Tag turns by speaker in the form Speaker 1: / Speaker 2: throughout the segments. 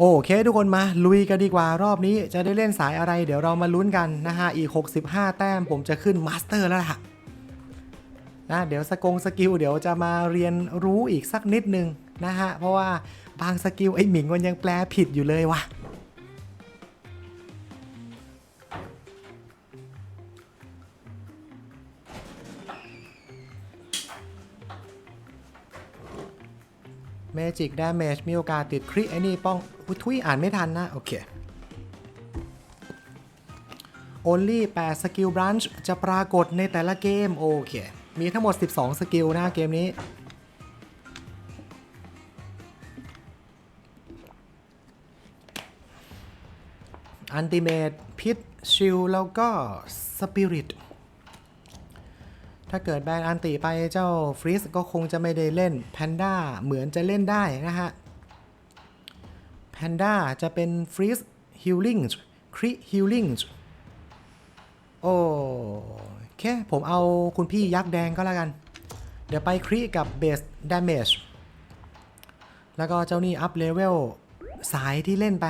Speaker 1: โอเคทุกคนมาลุยกันดีกว่ารอบนี้จะได้เล่นสายอะไร เดี๋ยวเรามาลุ้นกันนะฮะอีก 65 แต้มผมจะขึ้นมาสเตอร์แล้วล่ะนะเดี๋ยวสกงสกิลเดี๋ยวจะมาเรียนรู้อีกสักนิดนึงนะฮะเพราะว่าบางสกิลไอ้หมิงมันยังแปลผิดอยู่เลยว่ะเมจิกด a เมจมีโอกาสติดคริไอ้นี่ป้อง อุ๊ยทุยอ่านไม่ทันนะ โอเค only 8สกิลบรันช์จะปรากฏในแต่ละเกม โอเค มีทั้งหมด 12 สกิลนะเกมนี้ อันติเมตพิษชิลแล้วก็สปิริตถ้าเกิดแบนอันติไปเจ้าฟรีสก็คงจะไม่ได้เล่นแพนด้าเหมือนจะเล่นได้นะฮะ แพนด้าจะเป็นฟรีสฮิลลิ่งคริฮิลลิ่งโอ้แค่ผมเอาคุณพี่ยักษ์แดงก็แล้วกัน เดี๋ยวไปคริกับเบสดาเมจแล้วก็เจ้านี่อัพเลเวลสายที่เล่นไป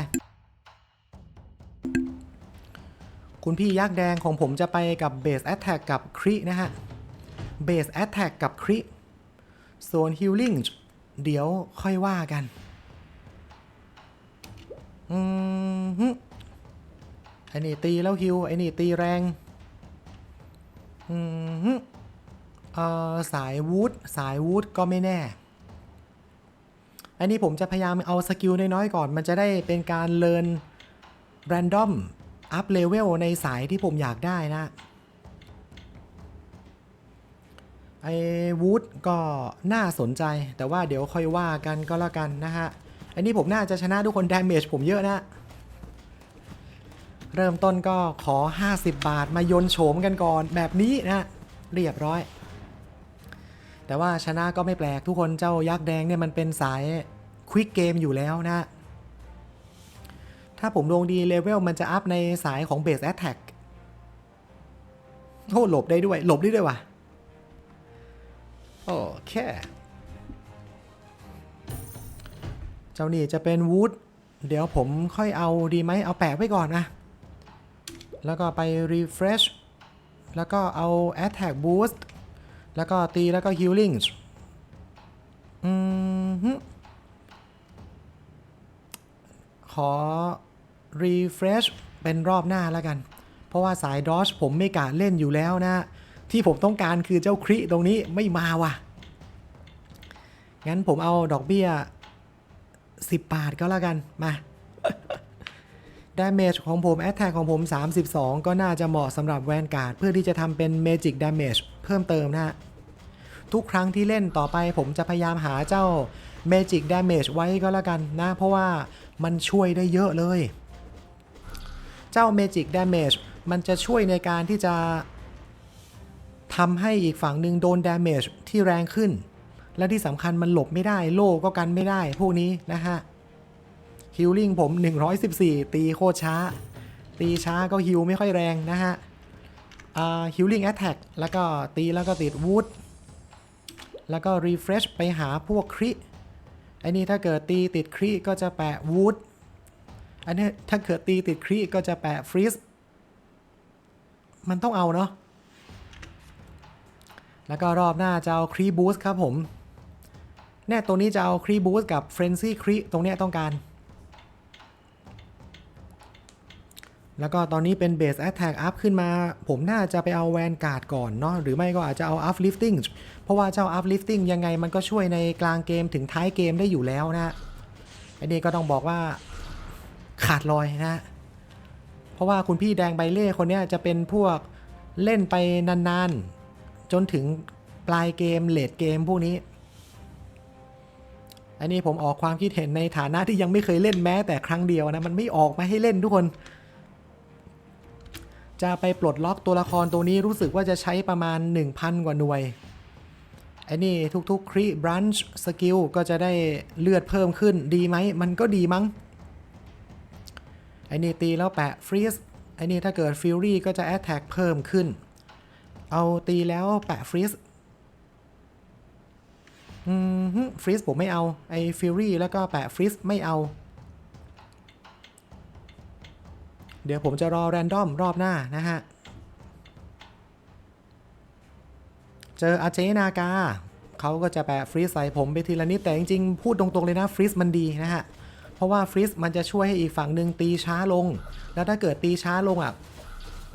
Speaker 1: คุณพี่ยักษ์แดงของผมจะไปกับเบสแอตแทกกับครินะฮะเบสแอตแทกกับคริส่วนฮิลลิ่งเดี๋ยวค่อยว่ากัน อืมฮึไอ้นี่ตีแล้วฮิลไอ้นี่ตีแรง อืมฮึเอ่อสายวูดสายวูดก็ไม่แน่ อันนี้ผมจะพยายามเอาสกิลน้อยๆก่อน มันจะได้เป็นการเลินแรนดอมอัพเลเวลในสายที่ผมอยากได้นะ ไอ้วูดก็น่าสนใจแต่ว่าเดี๋ยวค่อยว่ากันก็แล้วกันนะฮะ อันนี้ผมน่าจะชนะทุกคนดาเมจผมเยอะนะ เริ่มต้นก็ขอ 50 บาทมายนโฉมกันก่อนแบบนี้นะเรียบร้อย แต่ว่าชนะก็ไม่แปลกทุกคนเจ้ายักษ์แดงเนี่ยมันเป็นสายควิกเกมอยู่แล้วนะ ถ้าผมลงดีเลเวลมันจะอัพในสายของเบสแอ t แทกโอ้หลบได้ด้วย หลบได้ด้วยว่ะโอเค เจ้านี่จะเป็นวูดเดี๋ยวผมค่อยเอาดีไหมเอาแปะไว้ก่อนนะ แล้วก็ไป refresh แล้วก็เอา attack boost แล้วก็ตีแล้วก็ healing อืมฮึขอ refresh เป็นรอบหน้าแล้วกัน เพราะว่าสาย dodge ผมไม่กะเล่นอยู่แล้วนะ ที่ผมต้องการคือเจ้าคริตรงนี้ไม่มาว่ะ งั้นผมเอาดอกเบี้ย 10 บาทก็แล้วกัน มา Damage ของผม Attack ของผม 32 ก็น่าจะเหมาะสำหรับแวนการ์ดเพื่อที่จะทำเป็น Magic Damage เพิ่มเติมนะฮะ ทุกครั้งที่เล่นต่อไปผมจะพยายามหาเจ้า Magic Damage ไว้ก็แล้วกันนะ เพราะว่ามันช่วยได้เยอะเลย เจ้า Magic Damage มันจะช่วยในการที่จะทำให้อีกฝั่งหนึ่งโดน Damage ที่แรงขึ้น และที่สำคัญมันหลบไม่ได้โล่ก็กันไม่ได้ พวกนี้นะฮะฮิลลิ่งผม 114 ตีโคตรช้า ตีช้าก็ฮิลไม่ค่อยแรงนะฮะฮิลลิ่งแอตแทกแล้วก็ตีแล้วก็ติดวูดแล้วก็รีเฟรชไปหาพวกคริไอ้นี่ถ้าเกิดตีติดคริก็จะแปะวูดอันนี้ถ้าเกิดตีติดคริก็จะแปะฟรีสมันต้องเอาเนาะแล้วก็รอบหน้าจะเอาครีบูสครับผม เนี่ยตัวนี้จะเอาครีบูสกับเฟรนซี่ครีตรงเนี้ยต้องการ แล้วก็ตอนนี้เป็นเบสแอ t แทกอัพขึ้นมา ผมน่าจะไปเอาแวนการ์ดก่อนเนาะหรือไม่ก็อาจจะเอาอัพลิฟติ้งเพราะว่าเจ้าอัพลิฟติ้งยังไงมันก็ช่วยในกลางเกมถึงท้ายเกมได้อยู่แล้วนะอันนี้ก็ต้องบอกว่าขาดลอยนะ เพราะว่าคุณพี่แดงใบเล่คนนี้จะเป็นพวกเล่นไปนานๆ จนถึงปลายเกมเลดเกมพวกนี้ อันนี้ผมออกความคิดเห็นในฐานะที่ยังไม่เคยเล่นแม้แต่ครั้งเดียวนะ มันไม่ออกมาให้เล่นทุกคน จะไปปลดล็อกตัวละครตัวนี้รู้สึกว่าจะใช้ประมาณ 1,000 กว่าหน่วยไอ้นี่ทุกๆครีบรันช์สกิลก็จะได้เลือดเพิ่มขึ้นดีไหม มันก็ดีมั้งไอ้นี่ตีแล้วแปะฟรีสไอ้นี่ถ้าเกิดฟิลลี่ก็จะแอ t แทกเพิ่มขึ้น เอาตีแล้วแปะฟรีส ฟรีสผมไม่เอา ไอ้ฟิลลี่แล้วก็แปะฟรีสไม่เอา เดี๋ยวผมจะรอแรนดอมรอบหน้านะฮะ เจออาเจนากาเขาก็จะแปะฟรีสใส่ผมไปทีละนิดแต่จริงๆ พูดตรงๆเลยนะฟรีสมันดีนะฮะ เพราะว่าฟรีสมันจะช่วยให้อีกฝั่งหนึ่งตีช้าลง แล้วถ้าเกิดตีช้าลงอะ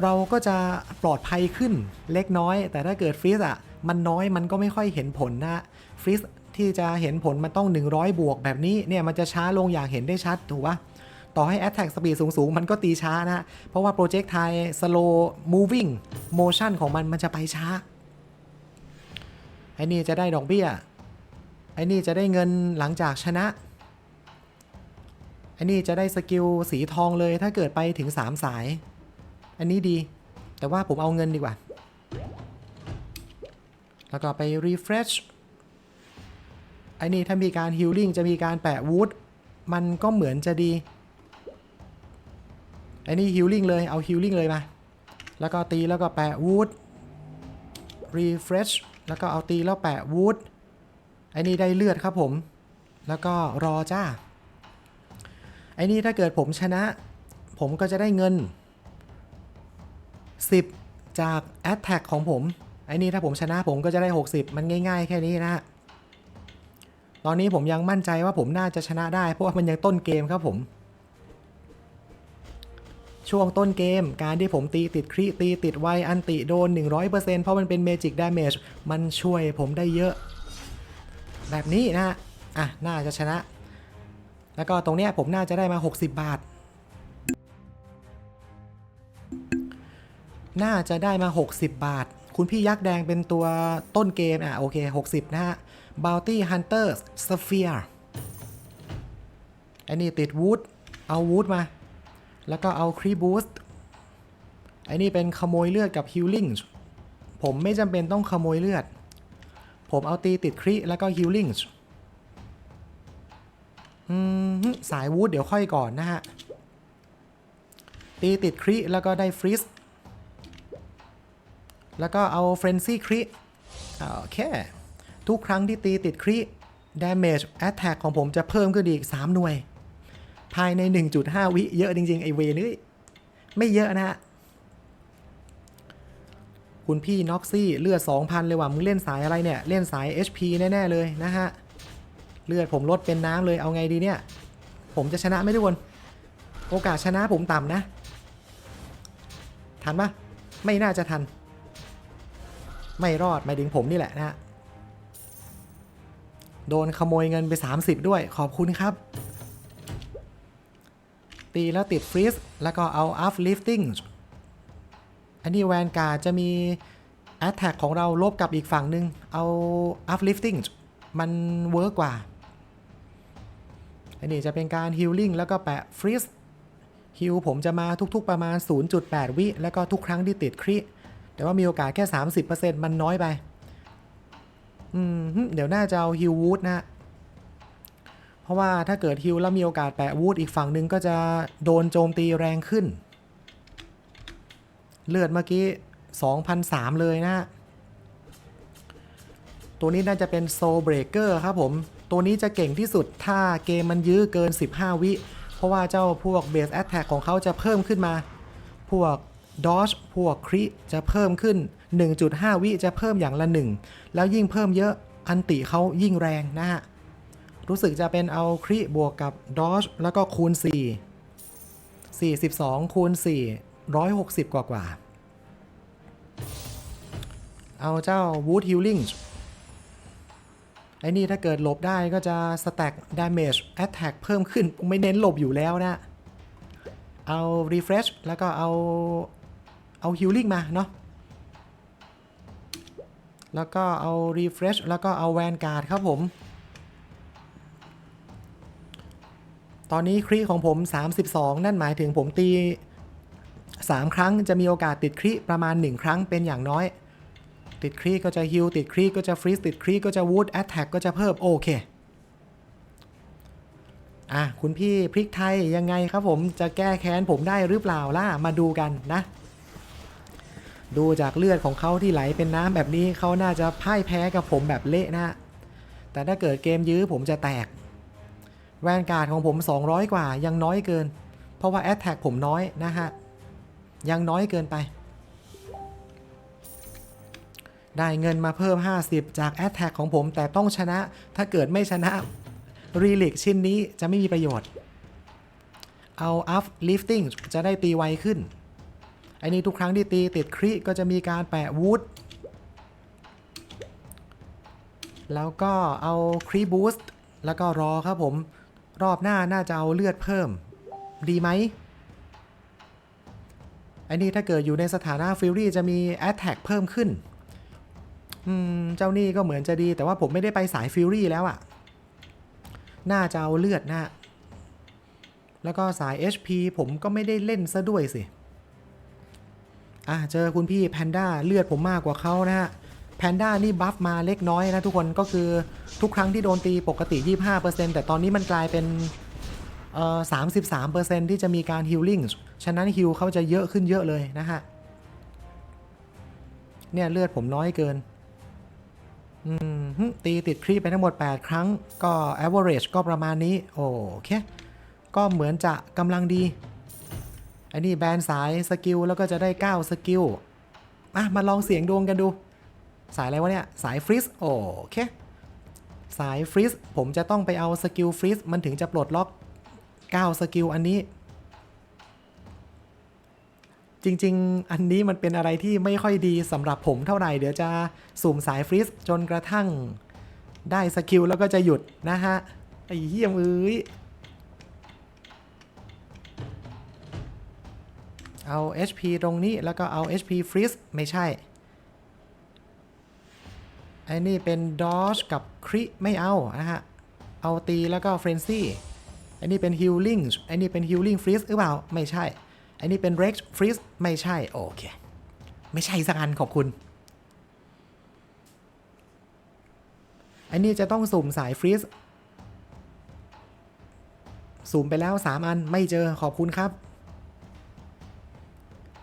Speaker 1: เราก็จะปลอดภัยขึ้นเล็กน้อย แต่ถ้าเกิดฟรีสอะ มันน้อยมันก็ไม่ค่อยเห็นผลนะฟรีสที่จะเห็นผลมันต้อง 100 บวกแบบนี้เนี่ยมันจะช้าลงอย่างเห็นได้ชัดถูกปะต่อให้ Attack Speed สูง ๆ มันก็ตีช้านะ เพราะว่า Project t i l Slow Moving Motion ของมันมันจะไปช้า ไอ้นี่จะได้ดอกเบี้ย ไอ้นี่จะได้เงินหลังจากชนะ ไอ้นี่จะได้สกิลสีทองเลยถ้าเกิดไปถึง 3 สาย อันนี้ดี แต่ว่าผมเอาเงินดีกว่า แล้วก็ไป refresh ไอ้นี่ถ้ามีการ healing จะมีการแปะ wood มันก็เหมือนจะดี ไอ้นี่ healing เลย เอา healing เลยมา แล้วก็ตีแล้วก็แปะ wood refresh แล้วก็เอาตีแล้วแปะ wood ไอ้นี่ได้เลือดครับผม แล้วก็รอจ้า ไอ้นี่ถ้าเกิดผมชนะ ผมก็จะได้เงิน 10 จาก Attack ของผม อ้นี่ถ้าผมชนะผมก็จะได้ 60 มันง่าย ๆ แค่นี้นะ ตอนนี้ผมยังมั่นใจว่าผมน่าจะชนะได้ เพราะว่ามันยังต้นเกมครับผม ช่วงต้นเกมการที่ผมตีติดครีตีติดไวอันติโดน 100%เพราะมันเป็นเมจิกดาเมจมันช่วยผมได้เยอะ แบบนี้นะ อะ น่าจะชนะ แล้วก็ตรงเนี้ยผมน่าจะได้มา 60 บาทน่าจะได้มา 60 บาท คุณพี่ยักษ์แดงเป็นตัวต้นเกม อะ โอเค 60 นะฮะ Bounty Hunter Sphere อันนี้ติดวูดเอาวูดมา แล้วก็เอาครีบูสต์ไอ้นี่เป็นขโมยเลือดกับฮิลลิ่งผมไม่จำเป็นต้องขโมยเลือด ผมเอาตีติดครีแล้วก็ฮิลลิ่งสายวูดเดี๋ยวค่อยก่อนนะฮะ ตีติดครีแล้วก็ได้ฟรีส แล้วก็เอาเฟรนซี่ครีโอเค ทุกครั้งที่ตีติดครี damage attack ของผมจะเพิ่มขึ้นอีก 3 หน่วย ภายใน 1.5 วิเยอะจริง ๆ ไอเวนี่ไม่เยอะนะฮะ คุณพี่น็อกซี่เลือด 2,000 เลยว่ะ มึงเล่นสายอะไรเนี่ย เล่นสาย HP แน่ ๆ เลยนะฮะ เลือดผมลดเป็นน้ำเลยเอาไงดีเนี่ย ผมจะชนะไม่ทุกคน โอกาสชนะผมต่ำนะ ทันปะไม่น่าจะทัน ไม่รอดหมายถึงผมนี่แหละนะฮะโดนขโมยเงินไป 30 ด้วยขอบคุณครับ ตีแล้วติดฟรีสแล้วก็เอา uplifting อันนี้แวนการ์จะมี attack ของเราลบกับอีกฝั่งหนึ่งเอา uplifting มันเวิร์กกว่า อันนี้จะเป็นการ healing แล้วก็แปะ freeze ฮิลผมจะมาทุกๆประมาณ 0.8 วิ แล้วก็ทุกครั้งที่ติดคริ แต่ว่ามีโอกาสแค่ 30%มันน้อยไป อืม เดี๋ยวน่าจะเอาฮิลวูดนะ เพราะว่าถ้าเกิดฮิลแล้วมีโอกาสแปะวูดอีกฝั่งหนึ่งก็จะโดนโจมตีแรงขึ้น เลือดเมื่อกี้2,003เลยนะ ตัวนี้น่าจะเป็นโซเบรเกอร์ครับผม ตัวนี้จะเก่งที่สุดถ้าเกมมันยื้อเกิน 15 วิ เพราะว่าเจ้าพวกเบสแอตแทกของเขาจะเพิ่มขึ้นมา พวก ดอ e พวกคริจะเพิ่มขึ้น 1.5 วิจะเพิ่มอย่างละ 1 แล้วยิ่งเพิ่มเยอะอันติเขายิ่งแรงนะฮะ รู้สึกจะเป็นเอาคริบวกกับดอ e แล้วก็คูณ 4 42 คูณ 4 160 กว่ากว่า เอาเจ้า Wood Healing ไอ้นี่ถ้าเกิดหลบได้ก็จะ stack damage attack เพิ่มขึ้นไม่เน้นหลบอยู่แล้วนะเอา refresh แล้วก็เอา เอา healing มาเนาะแล้วก็เอา refresh แล้วก็เอา vanguard ครับผม ตอนนี้ครีของผม 32 นั่นหมายถึงผมตี 3 ครั้งจะมีโอกาสติดครีประมาณ 1 ครั้งเป็นอย่างน้อย ติดครีก็จะฮิลติดครีก็จะฟรีสติดครีก็จะวูดแอตแทกก็จะเพิ่ม โอเค อะ คุณพี่พริกไทยยังไงครับผมจะแก้แค้นผมได้หรือเปล่าล่ะ มาดูกันนะ ดูจากเลือดของเขาที่ไหลเป็นน้ำแบบนี้เขาน่าจะพ่ายแพ้กับผมแบบเละนะ แต่ถ้าเกิดเกมยื้อผมจะแตก แวนการ์ดของผม 200 กว่ายังน้อยเกิน เพราะว่าแอตแทกผมน้อยนะฮะ ยังน้อยเกินไป ได้เงินมาเพิ่ม 50 จาก a t t a c k ของผมแต่ต้องชนะ ถ้าเกิดไม่ชนะรีลิกชิ้นนี้จะไม่มีประโยชน์ เอา up lifting จะได้ตีไวขึ้น อ้นี่ทุกครั้งที่ตีติดคริก็จะมีการแปะวูดแล้วก็เอาครีบูสต์แล้วก็รอครับผม รอบหน้าน่าจะเอาเลือดเพิ่ม ดีไหมไอ้นี่ถ้าเกิดอยู่ในสถานะฟิลลี่จะมี Attack เพิ่มขึ้น อืม เจ้านี่ก็เหมือนจะดี แต่ว่าผมไม่ได้ไปสายฟิลลี่แล้วอะ่ะ น่าจะเอาเลือดนะ แล้วก็สาย HP ผมก็ไม่ได้เล่นซะด้วยสิ อะเจอคุณพี่แพนด้าเลือดผมมากกว่าเขานะฮะแพนด้านี่บัฟมาเล็กน้อยนะทุกคนก็คือทุกครั้งที่โดนตีปกติ 25%แต่ตอนนี้มันกลายเป็นเอ่อ33%ที่จะมีการฮิลลิ่งฉะนั้นฮิลเขาจะเยอะขึ้นเยอะเลยนะฮะเนี่ยเลือดผมน้อยเกินอืมตีติดครีไปทั้งหมด 8 ครั้งก็ average ก็ประมาณนี้ โอเค ก็เหมือนจะกำลังดี อันนี้แบนสายสกิลแล้วก็จะได้ 9 สกิลอะมาลองเสียงดวงกันดู สายอะไรวะเนี่ย สายฟรีสโอเค สายฟรีสผมจะต้องไปเอาสกิลฟรีสมันถึงจะปลดล็อก 9 สกิลอันนี้ จริง ๆ อันนี้มันเป็นอะไรที่ไม่ค่อยดีสำหรับผมเท่าไหร่ เดี๋ยวจะสุ่มสายฟรีสจนกระทั่งได้สกิลแล้วก็จะหยุดนะฮะ ไอ้เหี้ยมเอ้ย เอา HP ตรงนี้แล้วก็เอา HP freeze ไม่ใช่ ไอ้นี่เป็น dodge กับ crit ไม่เอานะฮะ เอาตีแล้วก็ frenzy ไอ้นี่เป็น healing ไอ้นี่เป็น healing freeze หรือเปล่า ไม่ใช่ ไอ้นี่เป็น rage freeze ไม่ใช่ โอเค ไม่ใช่สักอันขอบคุณ ไอ้นี่จะต้องสุ่มสาย freeze สุ่มไปแล้ว 3 อันไม่เจอขอบคุณครับ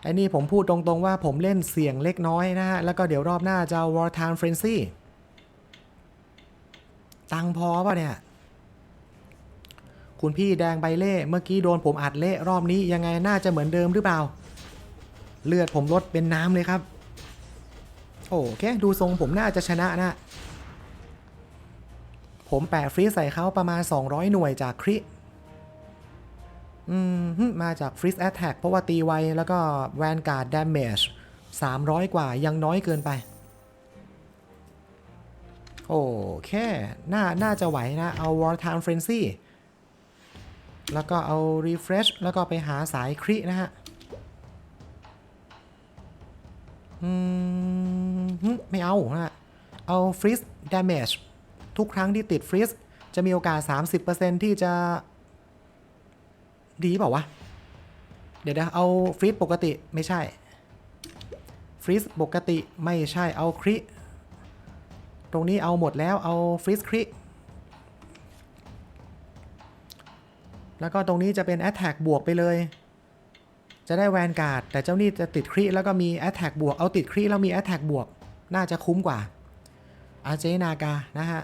Speaker 1: ไอ้นี่ผมพูดตรงๆว่าผมเล่นเสี่ยงเล็กน้อยนะฮะ แล้วก็เดี๋ยวรอบหน้าจะเอา War Time Frenzy ตังพอป่ะเนี่ย คุณพี่แดงใบเล่ เมื่อกี้โดนผมอัดเละรอบนี้ยังไงน่าจะเหมือนเดิมหรือเปล่า เลือดผมลดเป็นน้ำเลยครับ โอเค ดูทรงผมน่าจะชนะนะ ผมแปะฟรีใส่เขาประมาณ 200 หน่วยจากคริ อืมมาจาก Freeze Attack เพราะว่าตีไวแล้วก็ Vanguard Damage 300 กว่ายังน้อยเกินไป โอเคน่าน่าจะไหวนะ เอา War Time Frenzy แล้วก็เอา Refresh แล้วก็ไปหาสายครินะฮะ อืมไม่เอานะเอา Freeze Damage ทุกครั้งที่ติด Freeze จะมีโอกาส 30%ที่จะ ดีเปล่าวะ เดี๋ยวนะเอาฟรีซปกติไม่ใช่ ฟรีซปกติไม่ใช่เอาคริ ตรงนี้เอาหมดแล้วเอาฟรีซคริ แล้วก็ตรงนี้จะเป็น Attack บวกไปเลย จะได้แวนการ์ดแต่เจ้านี่จะติดคริแล้วก็มี Attack บวก เอาติดคริแล้วมี Attack บวก น่าจะคุ้มกว่าอาเจนากานะฮะ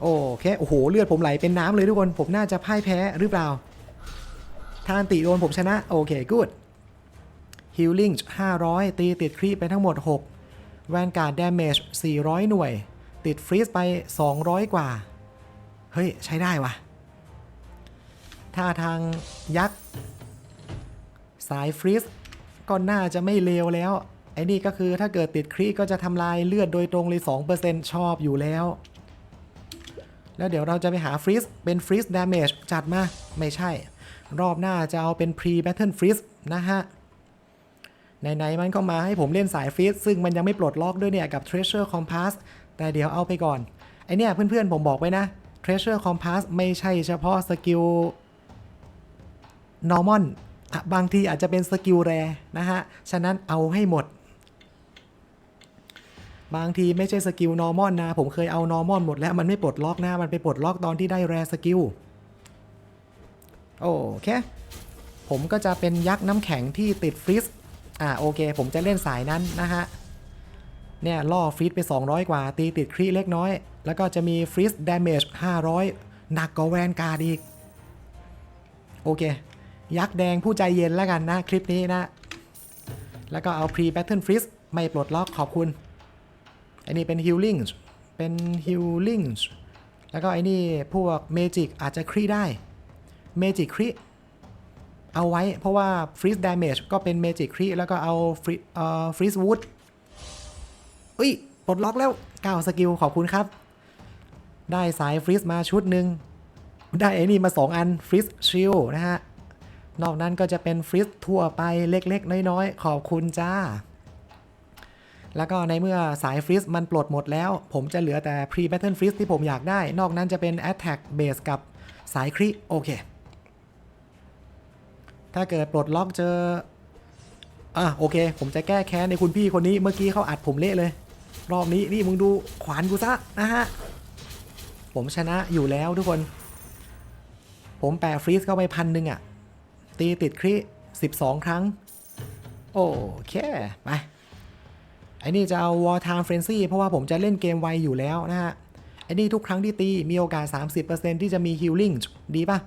Speaker 1: โอเคโอ้โหเลือดผมไหลเป็นน้ำเลยทุกคนผมน่าจะพ่ายแพ้หรือเปล่าทานติโดนผมชนะ โอเคกูด Healing 500 ตีติดครีปไปทั้งหมด6 Vanguard Damage 400 หน่วย ติดฟรีซไป 200 กว่า เฮ้ย ใช้ได้วะถ้าทางยักษ์ สายฟรีซก็น่าจะไม่เลวแล้ว ไอ้นี่ก็คือถ้าเกิดติดครีก็จะทำลายเลือดโดยตรงเลย 2%ชอบอยู่แล้ว แล้วเดี๋ยวเราจะไปหาฟรีซเป็นฟรีซดาเมจจัดมา ไม่ใช่ รอบหน้าจะเอาเป็น pre battle freeze นะฮะไหนๆมันก็มาให้ผมเล่นสายฟรีซซึ่งมันยังไม่ปลดล็อกด้วยเนี่ยกับ treasure compass แต่เดี๋ยวเอาไปก่อน ไอเนี่ยเพื่อนๆผมบอกไว้นะ treasure compass ไม่ใช่เฉพาะสกิล normal อะบางทีอาจจะเป็นสกิลแรนะฮะ ฉะนั้นเอาให้หมด บางทีไม่ใช่สกิล normal นนะ ผมเคยเอา normal หมดแล้วมันไม่ปลดล็อกนะ มันไปปลดล็อกตอนที่ได้แรสกิล โอเค ผมก็จะเป็นยักษ์น้ำแข็งที่ติดฟรีซอ่าโอเค ผมจะเล่นสายนั้นนะฮะ เนี่ยล่อฟรีซไป 200 กว่า ตีติดครีเล็กน้อย แล้วก็จะมีฟรีซดาเมจ500 หนักกว่าแวนการ์ดอีก โอเค ยักษ์แดงผู้ใจเย็นแล้วกันนะ คลิปนี้นะ แล้วก็เอา pre battle freeze ไม่ปลดล็อกขอบคุณ อันนี้เป็น healing เป็น healing แล้วก็ไอ้นี่พวก magic อาจจะครีได้ magic ครีเอาไว้เพราะว่า freeze damage ก็เป็น magic ครีแล้วก็เอา free เอ่อ freeze wood อุ้ยปลดล็อกแล้ว9สกิลขอบคุณครับ ได้สาย freeze มาชุดหนึ่งได้ไอ้นี่มา 2 อัน freeze shield นะฮะ นอกนั้นก็จะเป็น freeze ทั่วไปเล็กๆ น้อยๆ ขอบคุณจ้า แล้วก็ในเมื่อสาย freeze มันปลดหมดแล้ว ผมจะเหลือแต่ pre battle freeze ที่ผมอยากได้ นอกนั้นจะเป็น attack base กับสายคริโอเค ถ้าเกิดปลดล็อกเจออะโอเค ผมจะแก้แค้นในคุณพี่คนนี้เมื่อกี้เขาอัดผมเละเลย รอบนี้นี่มึงดูขวานกูซะนะฮะ ผมชนะอยู่แล้วทุกคน ผมแปะฟรีซเข้าไปพันหนึ่งอะตีติดคริ12 ครั้ง โอเค ไป อ้นี่จะเอา War Time Frenzy เพราะว่าผมจะเล่นเกมไวอยู่แล้วนะฮะไอ้นี่ทุกครั้งที่ตีมีโอกาส 30%ที่จะมี Healing ดีป่ะ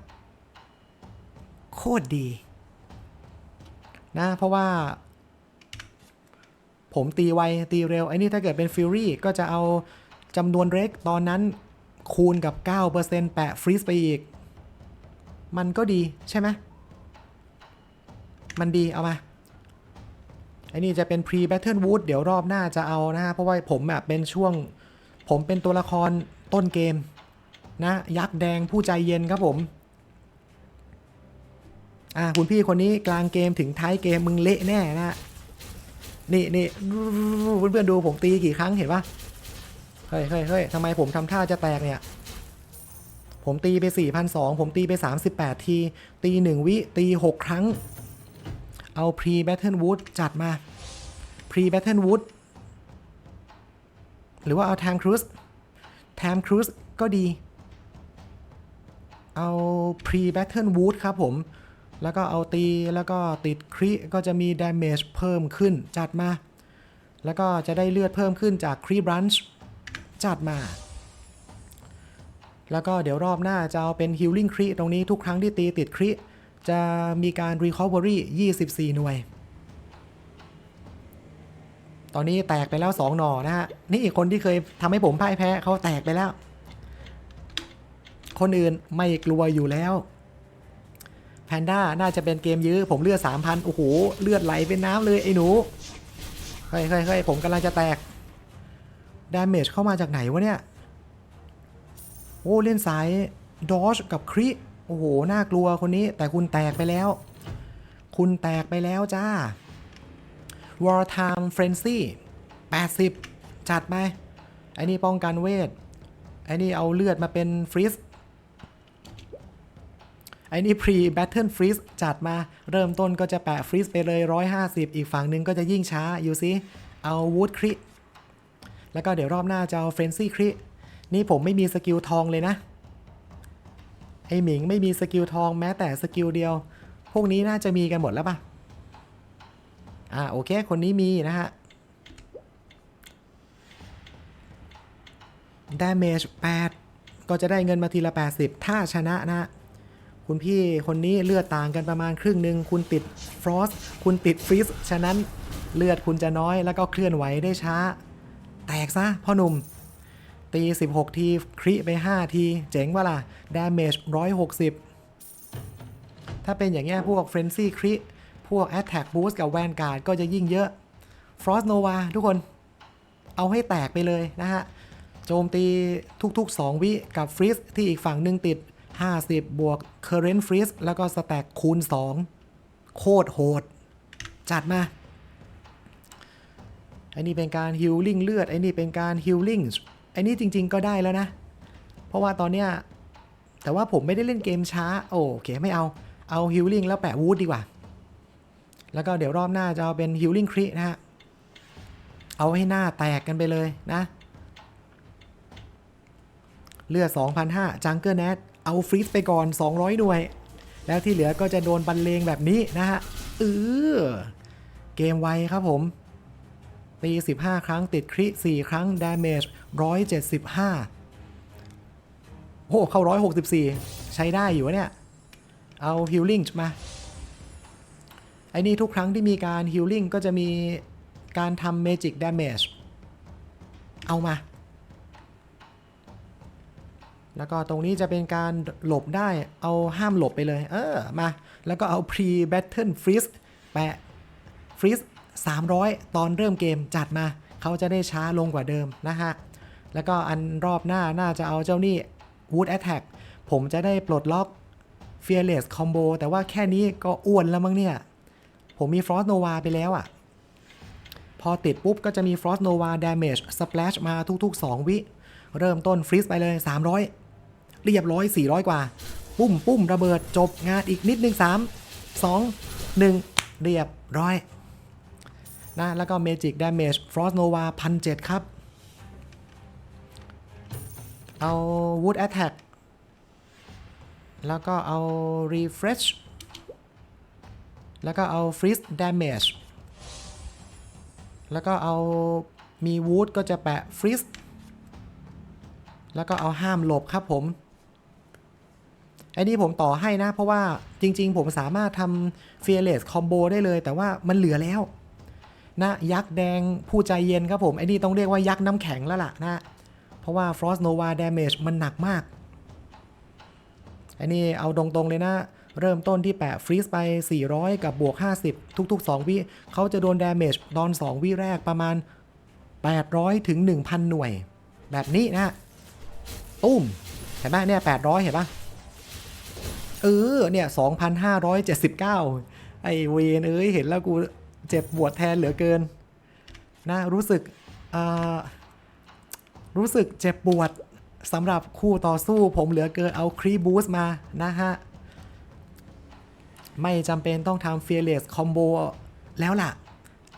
Speaker 1: โคตรดี นะ เพราะว่า ผมตีไว ตีเร็ว ไอ้นี่ถ้าเกิดเป็น Fury ก็จะเอาจำนวนเร็กตอนนั้นคูณกับ 9%แปะฟรีซไปอีก มันก็ดีใช่ไหม มันดีเอามา ไอ้นี่จะเป็น pre battle wood เดี๋ยวรอบหน้าจะเอานะฮะ เพราะว่าผมแบบเป็นช่วง ผมเป็นตัวละครต้นเกม นะ ยักษ์แดงผู้ใจเย็นครับผม อ่าคุณพี่คนนี้กลางเกมถึงท้ายเกมมึงเละแน่นะนี่นี่เพื่อนๆดูผมตีกี่ครั้งเห็นปะเฮ้ยเฮ้ยเฮ้ยทำไมผมทำท่าจะแตกเนี่ย ผมตีไป 4,200 ผมตีไป 38 ที ตี 1 วิ ตี 6 ครั้ง เอา pre battle wood จัดมา pre battle wood หรือว่าเอา time cruise time cruise ก็ดี เอา pre battle wood ครับผม แล้วก็เอาตีแล้วก็ติดคริก็จะมี damage เพิ่มขึ้นจัดมา แล้วก็จะได้เลือดเพิ่มขึ้นจากครีบรันช์จัดมาแล้วก็เดี๋ยวรอบหน้าจะเอาเป็น healing คริตรงนี้ทุกครั้งที่ตีติดคริ จะมีการ recovery 24 หน่วย ตอนนี้แตกไปแล้ว 2 หน่อนะฮะ นี่อีกคนที่เคยทำให้ผมพ่ายแพ้เขาแตกไปแล้ว คนอื่นไม่กลัวอยู่แล้วแพนด้าน่าจะเป็นเกมยื้อ ผมเลือด 3,000 โอ้โห เลือดไหลเป็นน้ำเลยไอ้หนู เฮ้ยเฮ้ยเฮ้ยผมกำลังจะแตกดาเมจเข้ามาจากไหนวะเนี่ย โอ้ เล่นสายดอชกับคริ โอ้โห น่ากลัวคนนี้ แต่คุณแตกไปแล้ว คุณแตกไปแล้วจ้า War Time Frenzy 80 จัดไหมไอ้นี่ป้องกันเวท ไอ้นี่เอาเลือดมาเป็นฟรีซไอ้นี่ pre battle freeze จัดมาเริ่มต้นก็จะแปะฟรีซไปเลย 150 อีกฝั่งหนึ่งก็จะยิ่งช้า อยู่ซิเอา wood คริแล้วก็เดี๋ยวรอบหน้าจะเอา frenzy ครินี่ผมไม่มีสกิลทองเลยนะ ไอหมิงไม่มีสกิลทองแม้แต่สกิลเดียว พวกนี้น่าจะมีกันหมดแล้วปะอ่าโอเคคนนี้มีนะฮะ damage 8ก็จะได้เงินมาทีละ 80 ถ้าชนะนะ คุณพี่คนนี้เลือดต่างกันประมาณครึ่งหนึ่งคุณติดฟรอสคุณติดฟรีซฉะนั้นเลือดคุณจะน้อยแล้วก็เคลื่อนไหวได้ช้า แตกซะพ่อหนุ่ม ตี 16 ที คริไป 5 ที เจ๋งว่าล่ะ damage 160 ถ้าเป็นอย่างเงี้ยพวก frenzy คริพวก attack boost กับ vanguard ก็จะยิ่งเยอะ frost nova ทุกคน เอาให้แตกไปเลยนะฮะ โจมตีทุกๆ 2 วิกับฟรีซที่อีกฝั่งหนึ่งติด 50 บวก current freeze แล้วก็สแต็กคูณ 2 โคตรโหด จัดมาไอ้นี่เป็นการ healing เลือดไอ้นี่เป็นการ healing ไอ้นี่จริง ๆ ก็ได้แล้วนะ เพราะว่าตอนเนี้ยแต่ว่าผมไม่ได้เล่นเกมช้า โอเคไม่เอา เอา healing แล้วแปะ wood ดีกว่า แล้วก็เดี๋ยวรอบหน้าจะเอาเป็น healing crit นะฮะ เอาให้หน้าแตกกันไปเลยนะ เลือด2,500จังเกอร์เนทเอาฟรีซไปก่อน 200 หน่วย แล้วที่เหลือก็จะโดนบรรเลงแบบนี้นะฮะเออเกมไวครับผมตี15 ครั้งติดคริ4ครั้ง damage 175 โอ้เข้า 164 ใช้ได้อยู่เนี่ย เอา healing มา ไอ้นี่ทุกครั้งที่มีการฮิลลิ่งก็จะมีการทำ Magic Damage เอามา แล้วก็ตรงนี้จะเป็นการหลบได้เอาห้ามหลบไปเลย เออ มา แล้วก็เอา Pre Battle Freeze แปะ Freeze 300 ตอนเริ่มเกมจัดมา เขาจะได้ช้าลงกว่าเดิมนะฮะ แล้วก็อันรอบหน้าน่าจะเอาเจ้านี่ Wood Attack ผมจะได้ปลดล็อก Fearless Combo แต่ว่าแค่นี้ก็อ้วนแล้วมั้งเนี่ย ผมมี Frost Nova ไปแล้วอะ่ะ พอติดปุ๊บก็จะมี Frost Nova Damage Splash มาทุก ๆ 2 วิ เริ่มต้นฟรี z ไปเลย 300 เรียบร้อย 400 กว่า ปุ้มปุ้มระเบิดจบงานอีกนิดนึง 3 2 1 เรียบร้อยนะแล้วก็ Magic Damage Frost Nova 1,700 ครับ เอา Wood Attack แล้วก็เอา Refresh แล้วก็เอา Freeze Damage แล้วก็เอามี Wood ก็จะแปะ Freeze แล้วก็เอาห้ามหลบครับผมไอ้นี่ผมต่อให้นะ เพราะว่าจริง ๆ ผมสามารถทำ Fearless Combo ได้เลย แต่ว่ามันเหลือแล้ว นะ ยักษ์แดงผู้ใจเย็นครับผม ไอ้นี่ต้องเรียกว่ายักษ์น้ำแข็งแล้วล่ะนะ ราะว่า Frost Nova Damage มันหนักมากอ้นี่เอาตรงๆเลยนะ เริ่มต้นที่แปะฟรีซไป 400 กับบวก 50 ทุก ๆ 2 วิเขาจะโดน damage ตอน 2 วิแรกประมาณ 800 ถึง 1,000 หน่วย แบบนี้นะตุ้มเห็นไหมเนี่ย 800 เห็นปะเออเนี่ย 2,579 ไอเวนเอ้ย เห็นแล้วกูเจ็บปวดแทนเหลือเกิน นะ รู้สึกอ่า รู้สึกเจ็บปวดสำหรับคู่ต่อสู้ผมเหลือเกินเอาครีบูสมานะฮะ ไม่จำเป็นต้องทำ Fearless Combo แล้วล่ะ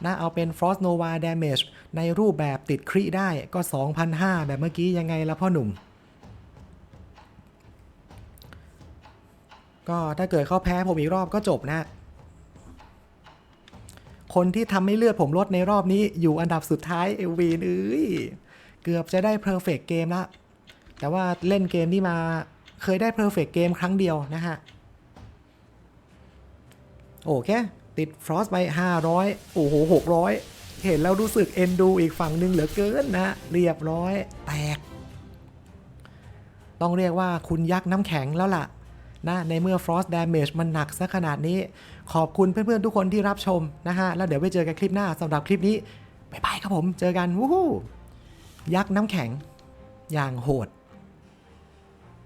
Speaker 1: นะเอาเป็น Frost Nova Damage ในรูปแบบติดครีได้ก็ 2,500 แบบเมื่อกี้ยังไงละพ่อหนุ่ม ก็ถ้าเกิดเขาแพ้ผมอีกรอบก็จบนะ คนที่ทำให้เลือดผมลดในรอบนี้อยู่อันดับสุดท้ายเอลวีนเอ้ย เกือบจะได้ Perfect Game ละแต่ว่าเล่นเกมนี้มาเคยได้ Perfect Game ครั้งเดียวนะฮะ โอเค ติดฟรอสไป 500 โอ้โห 600 เห็นแล้วรู้สึกเอ็นดูอีกฝั่งหนึ่งเหลือเกินนะ เรียบร้อยแตก ต้องเรียกว่าคุณยักษ์น้ำแข็งแล้วล่ะนะในเมื่อ Frost Damage มันหนักซะขนาดนี้ ขอบคุณเพื่อนๆทุกคนที่รับชมนะฮะ แล้วเดี๋ยวไปเจอกันคลิปหน้าสำหรับคลิปนี้ บ๊ายบายครับผม เจอกัน วู้ฮู้ ยักษ์น้ำแข็ง อย่างโหด